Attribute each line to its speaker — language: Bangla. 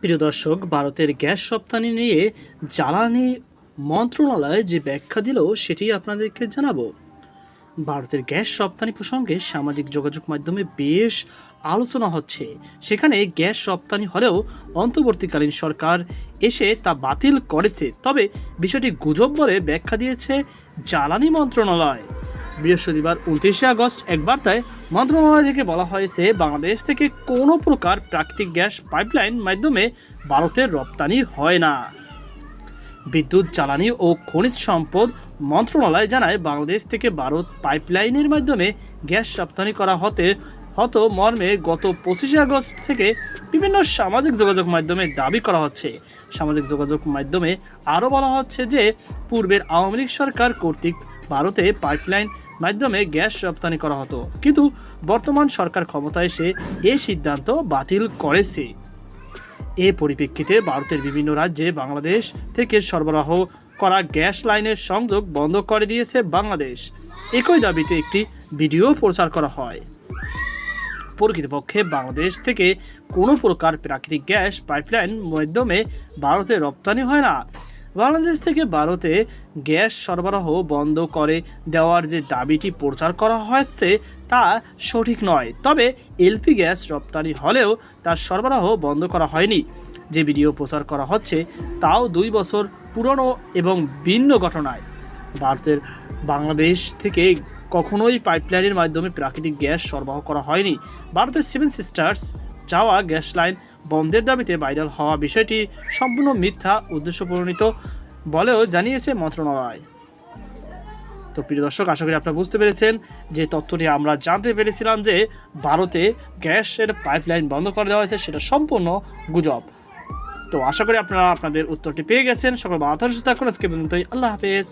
Speaker 1: প্রিয় দর্শক, ভারতের গ্যাস রপ্তানি নিয়ে জ্বালানি মন্ত্রণালয় যে ব্যাখ্যা দিল, সেটি আপনাদেরকে জানাব। ভারতের গ্যাস রপ্তানি প্রসঙ্গে সামাজিক যোগাযোগ মাধ্যমে বেশ আলোচনা হচ্ছে। সেখানে গ্যাস রপ্তানি হলেও অন্তর্বর্তীকালীন সরকার এসে তা বাতিল করেছে। তবে বিষয়টি গুজব বলে ব্যাখ্যা দিয়েছে জ্বালানি মন্ত্রণালয়। বৃহস্পতিবার উনত্রিশে আগস্ট এক বার্তায় মন্ত্রণালয় থেকে বলা হয়েছে, বাংলাদেশ থেকে কোনো প্রকার প্রাকৃতিক গ্যাস পাইপলাইন মাধ্যমে ভারতের রপ্তানি হয় না। বিদ্যুৎ, জ্বালানি ও খনিজ সম্পদ মন্ত্রণালয় জানায়, বাংলাদেশ থেকে ভারত পাইপলাইনের মাধ্যমে গ্যাস রপ্তানি করা হতে হতো মর্মে গত পঁচিশে আগস্ট থেকে বিভিন্ন সামাজিক যোগাযোগ মাধ্যমে দাবি করা হচ্ছে। সামাজিক যোগাযোগ মাধ্যমে আরও বলা হচ্ছে যে, পূর্বের আওয়ামী লীগ সরকার কর্তৃক ভারতে পাইপলাইন মাধ্যমে গ্যাস রপ্তানি করা হতো। কিন্তু বর্তমান সরকার ক্ষমতায় এসে এই সিদ্ধান্ত বাতিল করেছে। এ পরিপ্রেক্ষিতে ভারতের বিভিন্ন রাজ্যে বাংলাদেশ থেকে সরবরাহ করা গ্যাস লাইনের সংযোগ বন্ধ করে দিয়েছে বাংলাদেশ। একই দাবিতে একটি ভিডিও প্রচার করা হয়। প্রকৃতপক্ষে বাংলাদেশ থেকে কোনো প্রকার প্রাকৃতিক গ্যাস পাইপলাইন মাধ্যমে ভারতে রপ্তানি হয় না। বাংলাদেশ থেকে ভারতে গ্যাস সরবরাহ বন্ধ করে দেওয়ার যে দাবিটি প্রচার করা হয়েছে, তা সঠিক নয়। তবে এলপি গ্যাস রপ্তানি হলেও তার সরবরাহ বন্ধ করা হয়নি। যে ভিডিও প্রচার করা হচ্ছে, তাও দুই বছর পুরনো এবং ভিন্ন ঘটনায়। ভারতের বাংলাদেশ থেকে কখনোই পাইপলাইনের মাধ্যমে প্রাকৃতিক গ্যাস সরবরাহ করা হয়নি। ভারতের সেভেন সিস্টার্স যাওয়া গ্যাস লাইন বন্ধের দাবিতে ভাইরাল হওয়া বিষয়টি সম্পূর্ণ মিথ্যা উদ্দেশ্য প্রণীত বলেও জানিয়েছে মন্ত্রণালয়। তো প্রিয় দর্শক, আশা করি আপনারা বুঝতে পেরেছেন যে তথ্যটি আমরা জানতে পেরেছিলাম যে ভারতে গ্যাসের পাইপলাইন বন্ধ করে দেওয়া হয়েছে, সেটা সম্পূর্ণ গুজব। তো আশা করি আপনারা আপনাদের উত্তরটি পেয়ে গেছেন। সকল সুস্থ থাকুন। আজকে পর্যন্তই আল্লাহ হাফেজ।